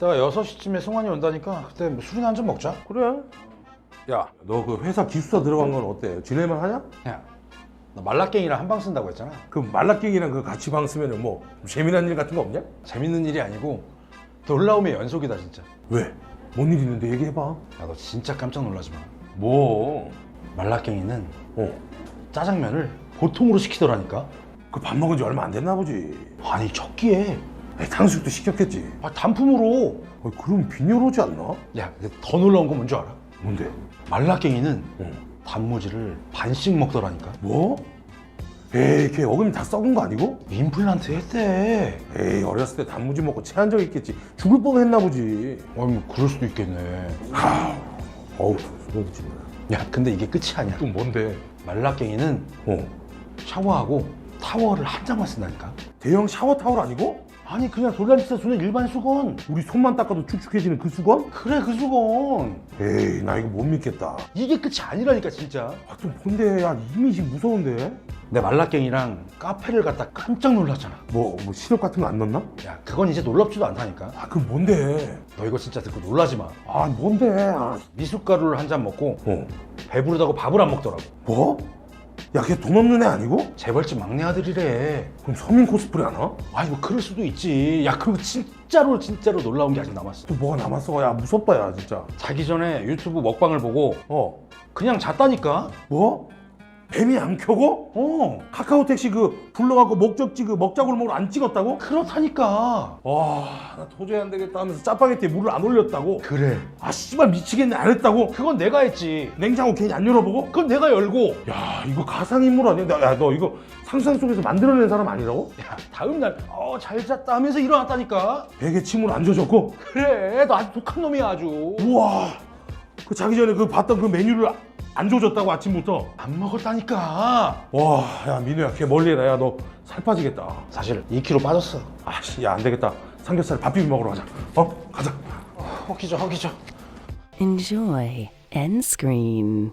이따가 6시쯤에 승환이 온다니까 그때 뭐 술이나 한 잔 먹자 그래. 야, 너 그 회사 기숙사 들어간 건 어때? 지낼만 하냐? 야, 너 말라깽이랑 한 방 쓴다고 했잖아 그 말라깽이랑 그 같이 방 쓰면은 뭐 재미난 일 같은 거 없냐? 재밌는 일이 아니고 놀라움의 연속이다 진짜 왜? 뭔 일 있는데 얘기해봐. 야 너 진짜 깜짝 놀라지 마 뭐? 말라깽이는 어. 짜장면을 보통으로 시키더라니까 그 밥 먹은 지 얼마 안 됐나 보지. 아니 첫 끼에 에이, 탕수육도 시켰겠지. 아, 단품으로 어, 그럼 빈혈 오지 않나? 야 근데 더 놀라운 건 뭔지 알아? 뭔데? 말라깽이는 어. 단무지를 반씩 먹더라니까 뭐? 에이, 걔 어금니 다 썩은 거 아니고? 임플란트 했대 에이, 어렸을 때 단무지 먹고 체한 적 있겠지. 죽을 뻔했나 보지. 아니 뭐 그럴 수도 있겠네 어우, 소름 돋지. 야 근데 이게 끝이 아니야 또 뭔데? 말라깽이는 어. 샤워하고 타월을 한 장만 쓴다니까 대형 샤워 타월 아니고? 아니 그냥 돌란지사 쓰는 일반 수건 우리 손만 닦아도 축축해지는 그 수건? 그래 그 수건 에이, 나 이거 못 믿겠다. 이게 끝이 아니라니까 진짜 아, 좀 뭔데? 야, 이미지 무서운데? 내 말라깽이랑 카페를 갔다 깜짝 놀랐잖아 뭐, 뭐 시럽 같은 거 안 넣나? 야 그건 이제 놀랍지도 않다니까 아, 그 뭔데? 너 이거 진짜 듣고 놀라지 마 아, 뭔데? 아, 미숫가루를 한 잔 먹고 어. 배부르다고 밥을 안 먹더라고 뭐? 야, 걔 돈 없는 애 아니고? 재벌집 막내 아들이래 그럼 서민 코스프레 하나? 아니 뭐 그럴 수도 있지 야 그리고 진짜로 진짜로 놀라운 게 아직 남았어 또 뭐가 남았어? 야, 무섭다, 야, 진짜. 자기 전에 유튜브 먹방을 보고 어. 그냥 잤다니까 뭐? 뱀이 안 켜고? 어 카카오 택시 그 불러갖고 목적지 그 먹자골목으로 안 찍었다고? 그렇다니까 와, 나 도저히 안 되겠다 하면서 짜파게티에 물을 안 올렸다고? 그래 아, 씨발 미치겠네, 안 했다고? 그건 내가 했지 냉장고 괜히 안 열어보고? 그건 내가 열고 야, 이거 가상인물 아니야? 나- 야, 너 이거 상상 속에서 만들어낸 사람 아니라고? 야 다음 날 어 잘 잤다 하면서 일어났다니까 베개 침을 안 젖었고? 그래 너 아주 독한 놈이야 아주 우와, 그 자기 전에 그 봤던 그 메뉴를 안 조졌다고 아침부터? 안 먹었다니까 와, 야, 민우야, 걔 멀리 해라. 야, 너 살 빠지겠다. 사실 2kg 빠졌어 아, 씨, 야, 안 되겠다. 삼겹살 밥 비벼 먹으러 가자. 어? 가자. 허기져 허기져 Enjoy end screen.